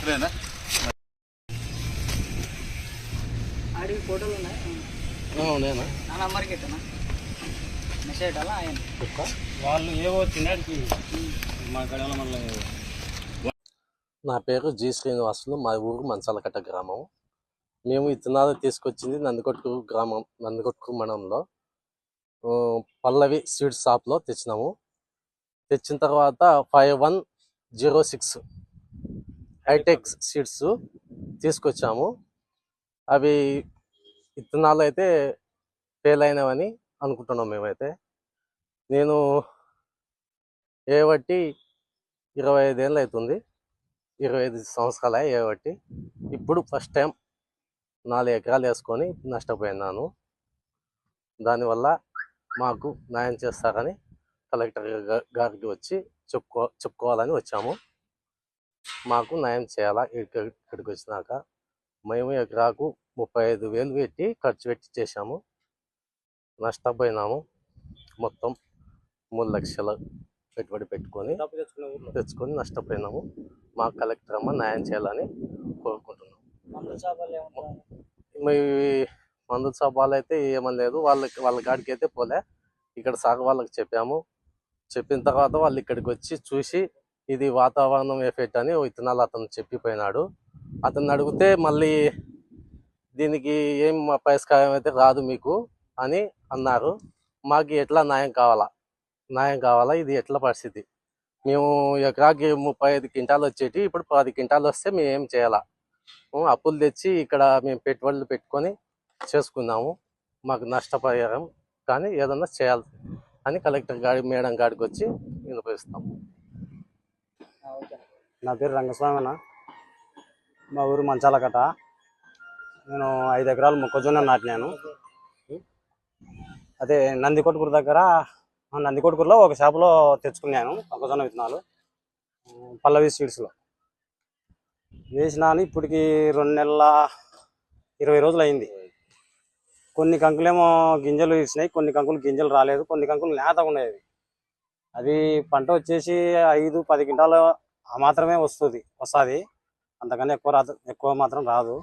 ఇదేనా ఆడికి ఫోటోలు ఉన్నాయి నేనా నా నంబర్కి ఎట్టనా మెసేజ్ అలా ఆయన. వాళ్ళు ఏవో తినడానికి మా మళ్ళీ నా పేరు జి శ్రీనివాసులు. మా ఊరు మంచాలకట్ట గ్రామం. మేము ఇత్తనాలు తీసుకొచ్చింది నందికొట్టు గ్రామం నందికొట్టు మండలంలో. పల్లవి స్వీట్ షాప్లో తెచ్చినాము. తెచ్చిన తర్వాత five one zero six hitech seeds తీసుకొచ్చాము. అవి ఇత్తనాలు అయితే ఫెయిల్ అయినవని అనుకుంటున్నాం మేమైతే. నేను ఏ బట్టి ఇరవై ఐదేళ్ళు అవుతుంది. ఇరవై ఐదు సంవత్సరాలు బట్టి ఇప్పుడు ఫస్ట్ టైం నాలుగు ఎకరాలు వేసుకొని నష్టపోయినాను. దానివల్ల మాకు న్యాయం చేస్తారని కలెక్టర్ గారికి వచ్చి చెప్పుకో చెప్పుకోవాలని వచ్చాము. మాకు న్యాయం చేయాలా? ఇక్కడ ఇక్కడికి వచ్చినాక మేము ఎకరాకు ముప్పై ఐదు వేలు పెట్టి ఖర్చు పెట్టి చేశాము. నష్టపోయినాము. మొత్తం మూడు లక్షల పెట్టుబడి పెట్టుకొని తెచ్చుకునే నష్టపోయినాము. మా కలెక్టర్ అమ్మ న్యాయం చేయాలని కోరుకుంటున్నాం. మీ మందు సభాలు అయితే ఏమని లేదు. వాళ్ళకి వాళ్ళ కాడికి అయితే పోలే. ఇక్కడ సాగు వాళ్ళకి చెప్పాము. చెప్పిన తర్వాత వాళ్ళు ఇక్కడికి వచ్చి చూసి ఇది వాతావరణం ఎఫెక్ట్ అని ఓ విత్తనాలు అతను చెప్పిపోయినాడు. అతను అడిగితే మళ్ళీ దీనికి ఏం పరిష్కారం అయితే రాదు మీకు అని అన్నారు. మాకు ఎట్లా న్యాయం కావాలా? న్యాయం కావాలా? ఇది ఎట్లా పరిస్థితి? మేము ఎకరాకి ముప్పై ఐదు క్వింటాలు వచ్చేటి ఇప్పుడు పది క్వింటాలు వస్తే మేము ఏం చేయాలా? అప్పులు తెచ్చి ఇక్కడ మేము పెట్టుబడులు పెట్టుకొని చేసుకున్నాము. మాకు నష్టపరిహారం కానీ ఏదన్నా చేయాలి అని కలెక్టర్ గాడి మేడం గాడికి వచ్చి వినిపిస్తాం నా పేరు రంగస్వామి మా ఊరు మంచాలకట. నేను ఐదు ఎకరాలు మొక్కజొన్న నాటినాను. అదే నందికొట్కూరు దగ్గర ఆ నందికొట్కూరులో ఒక షాపులో తెచ్చుకున్నాను మొక్కజొన్న విత్తనాలు. పల్లవి సీడ్స్లో. వేసినాను ఇప్పటికి రెండు నెలల ఇరవై రోజులు అయింది కొన్ని కంకులేమో గింజలు ఇచ్చినాయి కొన్ని కంకులు గింజలు రాలేదు కొన్ని కంకులు నేతగా ఉండేవి అది పంట వచ్చేసి ఐదు పది క్వింటాలు ఆ మాత్రమే వస్తుంది వస్తుంది. అంతకన్నా ఎక్కువ రా ఎక్కువ మాత్రం రాదు.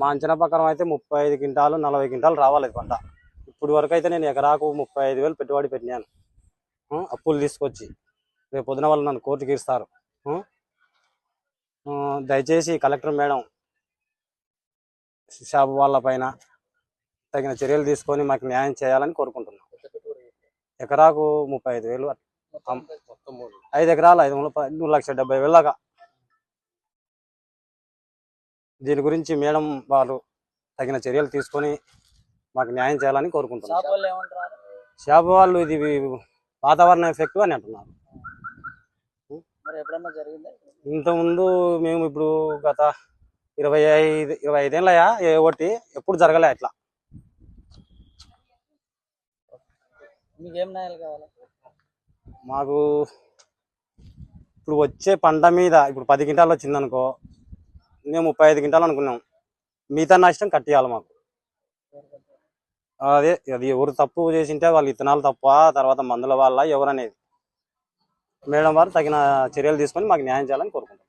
మా అంచనా ప్రకారం అయితే ముప్పై ఐదు క్వింటాలు నలభై క్వింటాలు రావాలి పంట. ఇప్పుడు వరకు అయితే నేను ఎకరాకు ముప్పై ఐదు వేలు పెట్టుబడి పెట్టినాను. అప్పులు తీసుకొచ్చి. రేపు పొద్దున వాళ్ళు నన్ను కోర్టుకి ఇస్తారు దయచేసి కలెక్టర్ మేడం షాపు వాళ్ళ పైన తగిన చర్యలు తీసుకొని మాకు న్యాయం చేయాలని కోరుకుంటున్నాం. ఎకరాకు ముప్పై ఐదు వేలు ఐదు ఎకరాలు ఐదు మూడు లక్షల డెబ్బై వేల దాకా. దీని గురించి మేడం వాళ్ళు తగిన చర్యలు తీసుకొని మాకు న్యాయం చేయాలని కోరుకుంటున్నాం. షాప్ వాళ్ళు ఇది వాతావరణ ఎఫెక్ట్ అని అంటున్నారు. మరి ఎప్పుడన్నా జరిగిందా? ఇంతకుముందు మేము ఇప్పుడు గత ఇరవై ఐదు ఇరవై ఐదేళ్ళయా? ఏ ఒకటి ఎప్పుడు జరగలే అట్లా. మీకు ఏం న్యాయాలు కావాలి? మాకు ఇప్పుడు వచ్చే పంట మీద ఇప్పుడు పది క్వింటాలు వచ్చిందనుకో మేము ముప్పై ఐదు క్వింటాలు అనుకున్నాం. మిగతా నష్టం కట్టియాలి మాకు. అదే అది ఎవరు తప్పు చేసింటే వాళ్ళు ఇత్తనాలు తప్ప తర్వాత మందుల వల్ల ఎవరనేది. మేడం వారు తగిన చర్యలు తీసుకొని మాకు న్యాయం చేయాలని కోరుకుంటున్నాం.